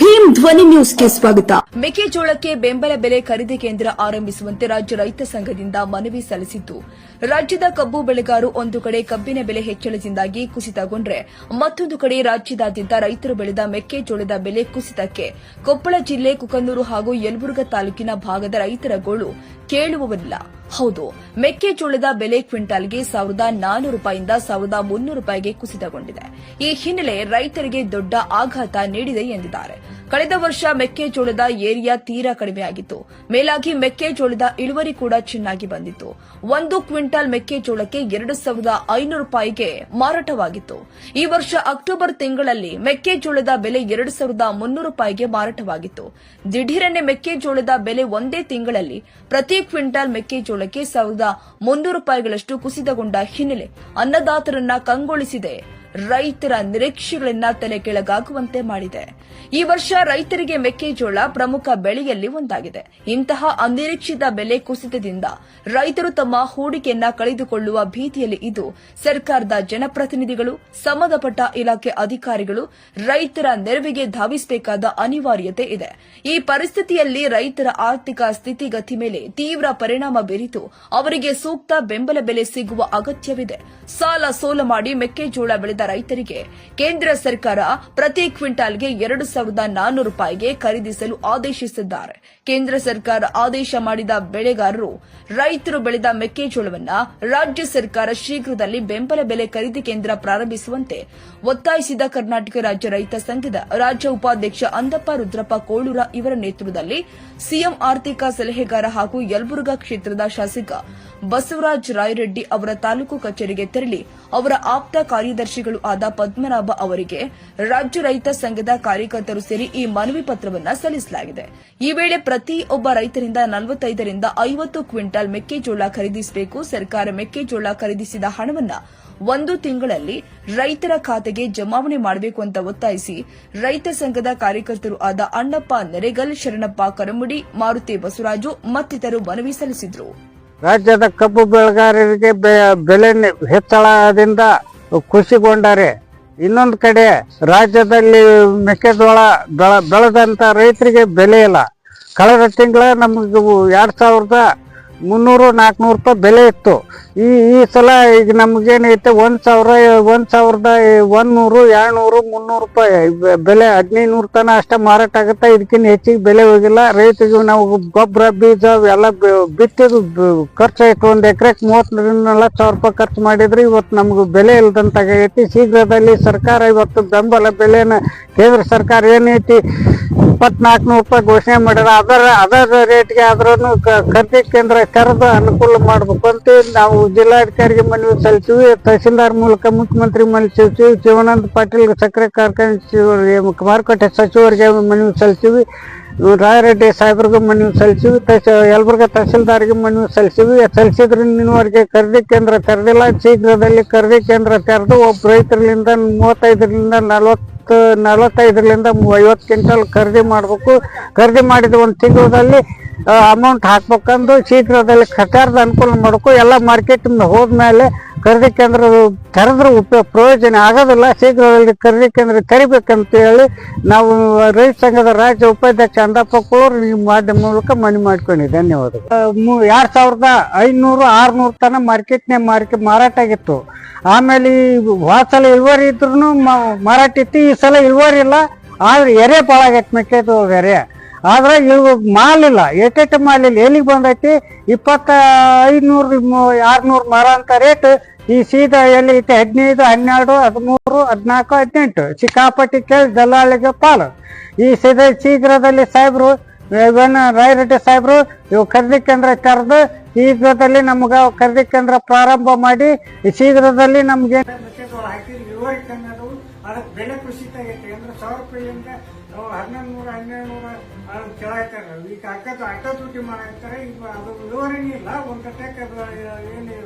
ಭೀಮ್ ಧ್ವನಿ ನ್ಯೂಸ್ಗೆ ಸ್ವಾಗತ. ಮೆಕ್ಕೆಜೋಳಕ್ಕೆ ಬೆಂಬಲ ಬೆಲೆ ಖರೀದಿ ಕೇಂದ್ರ ಆರಂಭಿಸುವಂತೆ ರಾಜ್ಯ ರೈತ ಸಂಘದಿಂದ ಮನವಿ ಸಲ್ಲಿಸಿದ್ದು, ರಾಜ್ಯದ ಕಬ್ಬು ಬೆಳೆಗಾರರು ಒಂದು ಕಡೆ ಕಬ್ಬಿನ ಬೆಲೆ ಹೆಚ್ಚಳದಿಂದಾಗಿ ಕುಸಿತಗೊಂಡ್ರೆ ಮತ್ತೊಂದು ಕಡೆ ರಾಜ್ಯದಾದ್ಯಂತ ರೈತರು ಬೆಳೆದ ಮೆಕ್ಕೆಜೋಳದ ಬೆಲೆ ಕುಸಿತಕ್ಕೆ ಕೊಪ್ಪಳ ಜಿಲ್ಲೆ ಕುಕನೂರು ಹಾಗೂ ಯಲಬುರ್ಗಾ ತಾಲೂಕಿನ ಭಾಗದ ರೈತರ ಗೋಳು ಕೇಳುವವರಿಲ್ಲ. ಹೌದು, ಮೆಕ್ಕೆಜೋಳದ ಬೆಲೆ ಕ್ವಿಂಟಾಲ್ಗೆ ಸಾವಿರದ ನಾನೂರು ರೂಪಾಯಿಂದ ಸಾವಿರದ ಮುನ್ನೂರು ರೂಪಾಯಿಗೆ ಕುಸಿತಗೊಂಡಿದೆ. ಈ ಹಿನ್ನೆಲೆ ರೈತರಿಗೆ ದೊಡ್ಡ ಆಘಾತ ನೀಡಿದೆ ಎಂದಿದ್ದಾರೆ. ಕಳೆದ ವರ್ಷ ಮೆಕ್ಕೆಜೋಳದ ಏರಿಯಾ ತೀರಾ ಕಡಿಮೆಯಾಗಿತ್ತು. ಮೇಲಾಗಿ ಮೆಕ್ಕೆಜೋಳದ ಇಳುವರಿ ಕೂಡ ಚೆನ್ನಾಗಿ ಬಂದಿತ್ತು. ಒಂದು ಕ್ವಿಂಟಾಲ್ ಮೆಕ್ಕೆಜೋಳಕ್ಕೆ ಎರಡು ಸಾವಿರದ ಐನೂರು ರೂಪಾಯಿಗೆ ಮಾರಾಟವಾಗಿತ್ತು. ಈ ವರ್ಷ ಅಕ್ಟೋಬರ್ ತಿಂಗಳಲ್ಲಿ ಮೆಕ್ಕೆಜೋಳದ ಬೆಲೆ ಎರಡು ಸಾವಿರದ ಮುನ್ನೂರು ರೂಪಾಯಿಗೆ ಮಾರಾಟವಾಗಿತ್ತು. ದಿಢೀರನೆ ಮೆಕ್ಕೆಜೋಳದ ಬೆಲೆ ಒಂದೇ ತಿಂಗಳಲ್ಲಿ ಪ್ರತಿ ಕ್ವಿಂಟಾಲ್ ಮೆಕ್ಕೆಜೋಳಕ್ಕೆ ಸಾವಿರದ ಮುನ್ನೂರು ರೂಪಾಯಿಗಳಷ್ಟು ಕುಸಿತಗೊಂಡ ಹಿನ್ನೆಲೆ ಅನ್ನದಾತರನ್ನ ಕಂಗೊಳಿಸಿದೆ. ರೈತರ ನಿರೀಕ್ಷೆಗಳನ್ನ ತಲೆ ಕೆಳಗಾಗುವಂತೆ ಮಾಡಿದೆ. ಈ ವರ್ಷ ರೈತರಿಗೆ ಮೆಕ್ಕೆಜೋಳ ಪ್ರಮುಖ ಬೆಳೆಯಲ್ಲಿ ಒಂದಾಗಿದೆ. ಇಂತಹ ಅನಿರೀಕ್ಷಿತ ಬೆಲೆ ಕುಸಿತದಿಂದ ರೈತರು ತಮ್ಮ ಹೂಡಿಕೆಯನ್ನ ಕಳೆದುಕೊಳ್ಳುವ ಭೀತಿಯಲ್ಲಿ ಇದು ಸರ್ಕಾರದ ಜನಪ್ರತಿನಿಧಿಗಳು, ಸಂಬಂಧಪಟ್ಟ ಇಲಾಖೆ ಅಧಿಕಾರಿಗಳು ರೈತರ ನೆರವಿಗೆ ಧಾವಿಸಬೇಕಾದ ಅನಿವಾರ್ಯತೆ ಇದೆ. ಈ ಪರಿಸ್ಥಿತಿಯಲ್ಲಿ ರೈತರ ಆರ್ಥಿಕ ಸ್ಥಿತಿಗತಿ ಮೇಲೆ ತೀವ್ರ ಪರಿಣಾಮ ಬೀರಿತು. ಅವರಿಗೆ ಸೂಕ್ತ ಬೆಂಬಲ ಬೆಲೆ ಸಿಗುವ ಅಗತ್ಯವಿದೆ. ಸಾಲ ಸೋಲ ಮಾಡಿ ಮೆಕ್ಕೆಜೋಳ ಬೆಳೆದ ರೈತರಿಗೆ ಕೇಂದ್ರ ಸರ್ಕಾರ ಪ್ರತಿ ಕ್ವಿಂಟಾಲ್ಗೆ ಎರಡು ಸಾವಿರದ ನಾನ್ನೂರು ರೂಪಾಯಿಗೆ ಖರೀದಿಸಲು ಆದೇಶಿಸಿದ್ದಾರೆ. ಕೇಂದ್ರ ಸರ್ಕಾರ ಆದೇಶ ಮಾಡಿದ ಬೆಳೆಗಾರರು ರೈತರು ಬೆಳೆದ ಮೆಕ್ಕೆಜೋಳವನ್ನು ರಾಜ್ಯ ಸರ್ಕಾರ ಶೀಘ್ರದಲ್ಲಿ ಬೆಂಬಲ ಬೆಲೆ ಖರೀದಿ ಕೇಂದ್ರ ಪ್ರಾರಂಭಿಸುವಂತೆ ಒತ್ತಾಯಿಸಿದ ಕರ್ನಾಟಕ ರಾಜ್ಯ ರೈತ ಸಂಘದ ರಾಜ್ಯ ಉಪಾಧ್ಯಕ್ಷ ಅಂದಪ್ಪ ರುದ್ರಪ್ಪ ಕೋಳೂರ ಇವರ ನೇತೃತ್ವದಲ್ಲಿ ಸಿಎಂ ಆರ್ಥಿಕ ಸಲಹೆಗಾರ ಹಾಗೂ ಯಲಬುರ್ಗಾ ಕ್ಷೇತ್ರದ ಶಾಸಕ ಬಸವರಾಜ ರಾಯರೆಡ್ಡಿ ಅವರ ತಾಲೂಕು ಕಚೇರಿಗೆ ತೆರಳಿ ಅವರ ಆಪ್ತ ಕಾರ್ಯದರ್ಶಿಗಳು ಆದ ಪದ್ಮನಾಭ ಅವರಿಗೆ ರಾಜ್ಯ ರೈತ ಸಂಘದ ಕಾರ್ಯಕರ್ತರು ಸೇರಿ ಈ ಮನವಿ ಪತ್ರವನ್ನ ಸಲ್ಲಿಸಲಾಗಿದೆ. ಈ ವೇಳೆ ಪ್ರತಿ ಒಬ್ಬ ರೈತರಿಂದ ನಲವತ್ತೈದರಿಂದ ಐವತ್ತು ಕ್ವಿಂಟಲ್ ಮೆಕ್ಕೆಜೋಳ ಖರೀದಿಸಬೇಕು. ಸರ್ಕಾರ ಮೆಕ್ಕೆಜೋಳ ಖರೀದಿಸಿದ ಹಣವನ್ನ ಒಂದು ತಿಂಗಳಲ್ಲಿ ರೈತರ ಖಾತೆಗೆ ಜಮಾವಣೆ ಮಾಡಬೇಕು ಅಂತ ಒತ್ತಾಯಿಸಿ ರೈತ ಸಂಘದ ಕಾರ್ಯಕರ್ತರು ಆದ ಅಣ್ಣಪ್ಪ ನೆರೆಗಲ್, ಶರಣಪ್ಪ ಕರಮುಡಿ, ಮಾರುತಿ ಬಸವರಾಜು ಮತ್ತಿತರರು ಮನವಿ ಸಲ್ಲಿಸಿದರು. ರಾಜ್ಯದ ಕಬ್ಬು ಬೆಳೆಗಾರರಿಗೆ ಬೆಲೆ ಹೆಚ್ಚಳದಿಂದ ಖುಷಿಗೊಂಡರೆ. ಇನ್ನೊಂದು ಕಡೆ ರಾಜ್ಯದಲ್ಲಿ ಮೆಕ್ಕೆಜೋಳ ಬೆಳ ಬೆಳೆದಂಥ ರೈತರಿಗೆ ಬೆಲೆ ಇಲ್ಲ. ಕಳೆದ ತಿಂಗಳ ನಮಗೆ ಎರಡ್ ಸಾವಿರದ ಮುನ್ನೂರು ನಾಲ್ಕುನೂರು ರೂಪಾಯಿ ಬೆಲೆ ಇತ್ತು. ಈ ಈ ಸಲ ಈಗ ನಮಗೇನೈತೆ, ಒಂದು ಸಾವಿರ, ಒಂದು ಸಾವಿರದ ಒಂದು ನೂರು ಎರಡು ನೂರು ಮುನ್ನೂರು ರೂಪಾಯಿ ಬೆಲೆ ಹದಿನೈದು ನೂರು ತನಕ ಅಷ್ಟೇ ಮಾರಾಟ ಆಗುತ್ತೆ. ಇದಕ್ಕಿಂತ ಹೆಚ್ಚಿಗೆ ಬೆಲೆ ಹೋಗಿಲ್ಲ. ರೈತರಿಗೆ ನಾವು ಗೊಬ್ಬರ, ಬೀಜ ಎಲ್ಲ ಬಿತ್ತಿದ್ದು ಆಯಿತು. ಒಂದು ಎಕರೆಗೆ ಮೂವತ್ತರಿಂದ ನಲ್ವತ್ತು ಸಾವಿರ ರೂಪಾಯಿ ಖರ್ಚು ಮಾಡಿದರೆ ಇವತ್ತು ನಮ್ಗೆ ಬೆಲೆ ಇಲ್ದಂತಾಗೈತಿ ಶೀಘ್ರದಲ್ಲಿ ಸರ್ಕಾರ ಇವತ್ತು ಬೆಂಬಲ ಬೆಲೆನ ಕೇಂದ್ರ ಸರ್ಕಾರ ಏನೈತಿ? ಇಪ್ಪತ್ನಾಲ್ಕು ನೂರು ರೂಪಾಯಿ ಘೋಷಣೆ ಮಾಡ್ಯಾರ ಅದರ ಅದರ ರೇಟ್ಗೆ ಆದ್ರೂ ಖರೀದಿ ಕೇಂದ್ರ ಕರೆದು ಅನುಕೂಲ ಮಾಡಬೇಕು ಅಂತ ನಾವು ಜಿಲ್ಲಾಧಿಕಾರಿಗೆ ಮನವಿ ಸಲ್ಲಿಸಿವಿ. ತಹಸೀಲ್ದಾರ್ ಮೂಲಕ ಮುಖ್ಯಮಂತ್ರಿ ಸಲ್ಲಿಸಿವಿ. ಶಿವಾನಂದ ಪಾಟೀಲ್ ಸಕ್ಕರೆ ಕಾರ್ಖಾನೆ ಮಾರುಕಟ್ಟೆ ಸಚಿವರಿಗೆ ಮನವಿ ಸಲ್ಲಿಸಿವಿ. ರಾಯರೆಡ್ಡಿ ಸಾಹೇಬ್ರಿಗೂ ಮನವಿ ಸಲ್ಲಿಸಿವಿ ತಹ ಯಲಬುರ್ಗ ತಹಸೀಲ್ದಾರ್ಗೆ ಮನವಿ ಸಲ್ಲಿಸಿವಿ ಸಲ್ಲಿಸಿದ್ರೆ ಇನ್ನುವರೆಗೆ ಖರೀದಿ ಕೇಂದ್ರ ತೆರೆದಿಲ್ಲ. ಶೀಘ್ರದಲ್ಲಿ ಖರೀದಿ ಕೇಂದ್ರ ತೆರೆದು ಒಬ್ಬ ರೈತರಿಂದ ಮೂವತ್ತೈದರಿಂದ ನಲವತ್ತು, ನಲವತ್ತೈದರಿಂದ ಐವತ್ತು ಕ್ವಿಂಟಲ್ ಖರೀದಿ ಮಾಡಬೇಕು. ಖರೀದಿ ಮಾಡಿದ ಒಂದು ತಿಂಗಳಲ್ಲಿ ಅಮೌಂಟ್ ಹಾಕ್ಬೇಕಂದು ಶೀಘ್ರದಲ್ಲಿ ಕಟ್ಟಾರದ ಅನುಕೂಲ ಮಾಡಬೇಕು ಎಲ್ಲ ಮಾರ್ಕೆಟ್ ಹೋದ್ಮೇಲೆ ಖರೀದಿ ಅದು ಕರೆದ್ರೆ ಉಪಯೋಗ ಪ್ರಯೋಜನ ಆಗೋದಿಲ್ಲ. ಶೀಘ್ರದಲ್ಲಿ ಖರೀದಿ ಕೇಂದ್ರ ಕರಿಬೇಕಂತ ಹೇಳಿ ನಾವು ರೈತ ಸಂಘದ ರಾಜ್ಯ ಉಪಾಧ್ಯಕ್ಷ ಅಂದಪ್ಪ ಕೋರ್ ಈ ಮಾಧ್ಯಮ ಮೂಲಕ ಮನವಿ ಮಾಡ್ಕೊಂಡಿ ಧನ್ಯವಾದಗಳು. ಎರಡ್ ಸಾವಿರದ ಐನೂರು, ಆರ್ನೂರು ತನ ಮಾರ್ಕೆಟ್ನೇ ಮಾರ್ಕೆಟ್ ಮಾರಾಟ ಆಗಿತ್ತು. ಆಮೇಲೆ ಈ ಹೋದ ಸಲ ಇಳುವರಿ ಇದ್ರು ಮಾರಾಟ ಇತ್ತು. ಈ ಸಲ ಇಳುವರಿ ಇಲ್ಲ. ಆದ್ರೆ ಎರೆ ಭಾಳ ಆಗೈತೆ ಮೆಕ್ಕೆಜೋಳ ಎರೆ. ಆದ್ರೆ ಇಲ್ಲ. ಮಾಲಿಲ್ಲ ಮಾಲ್ ಇಲ್ಲ. ಎಲ್ಲಿಗೆ ಬಂದೈತಿ? ಇಪ್ಪತ್ತ ಐನೂರು ಆರ್ನೂರು ಮರ ಅಂತ ರೇಟ್ ಈ ಸೀದಾ ಎಲ್ಲಿ ಐತೆ? ಹದಿನೈದು, ಹನ್ನೆರಡು, ಹದಿಮೂರು, ಹದಿನಾಲ್ಕು, ಹದಿನೆಂಟು. ಸಿಕ್ಕಾಪಟ್ಟಿ ಕೇಳಿ ದಲ್ಲಾಳಿಗೆ ಪಾಲು ಈ ಸೀದಾ ಶೀಘ್ರದಲ್ಲಿ ಸಾಹೇಬ್ರು ಇವನ್ ರಾಯರೆಡ್ಡಿ ಸಾಹೇಬ್ರು ಇವು ಖರೀದಿ ಕೇಂದ್ರ ತೆರೆದು ಶೀಘ್ರದಲ್ಲಿ ನಮ್ಗೆ ಖರೀದಿ ಕೇಂದ್ರ ಪ್ರಾರಂಭ ಮಾಡಿ ಶೀಘ್ರದಲ್ಲಿ ನಮ್ಗೆ ಬೆಲೆ ಕುಸಿತ ಆಗೈತೆ ಅಂದ್ರೆ ಸಾವಿರ ರೂಪಾಯಿಯಿಂದ ಹನ್ನೊಂದು ನೂರ ಹನ್ನೆರಡು ನೂರ ಕೆಳಾಯ್ತಾರೆ ಈಗ ಅಕ್ಕ ಅಕ್ಕ ದುಡ್ಡಿ ಮಾಡಾಕ್ತಾರೆ ಈಗ ಅದು ವಿವರಣೆ ಇಲ್ಲ. ಒಂದು ಕಟ್ಟೆ ಅದು ಏನು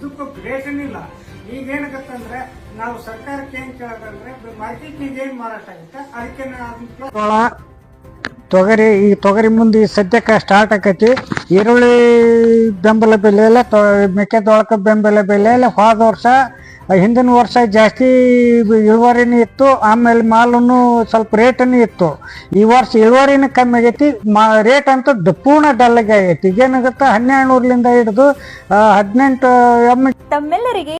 ಇದಕ್ಕೂ ರೇಷನ್ ಇಲ್ಲ ಈಗ ಏನಾಗತ್ತಂದ್ರೆ ನಾವು ಸರ್ಕಾರಕ್ಕೆ ಏನ್ ಕೇಳೋದಂದ್ರೆ ಮಾರ್ಕೆಟ್ ಏನ್ ಮಾರಾಟ ಆಗುತ್ತೆ ಅದಕ್ಕೆ ತೊಗರಿ, ಈ ತೊಗರಿ ಮುಂದೆ ಸದ್ಯಕ್ಕೆ ಸ್ಟಾರ್ಟ್ ಆಕೈತಿ. ಈರುಳ್ಳಿ ಬೆಂಬಲ ಬೆಲೆ ಇಲ್ಲ ತೊ- ಮೆಕ್ಕೆಜೋಳಕ್ಕೆ ಬೆಂಬಲ ಬೆಲೆ ಇಲ್ಲ ಹೋದ ವರ್ಷ ಹಿಂದಿನ ವರ್ಷ ಜಾಸ್ತಿ ಇಳುವರಿನೂ ಇತ್ತು, ಆಮೇಲೆ ಮಾಲನ್ನು ಸ್ವಲ್ಪ ರೇಟನ್ನು ಇತ್ತು. ಈ ವರ್ಷ ಇಳುವರಿನೂ ಕಮ್ಮಿ ಆಗೈತಿ, ಮಾ, ರೇಟ್ ಅಂತೂ ಪೂರ್ಣ ಡಲ್ಲಾಗಿ ಆಗೈತಿ. ಈಗೇನಾಗುತ್ತೆ ಹನ್ನೆರಡು ನೂರಲಿಂದ ಹಿಡಿದು ಹದಿನೆಂಟು ಎಂ ತಮ್ಮೆಲ್ಲರಿಗೆ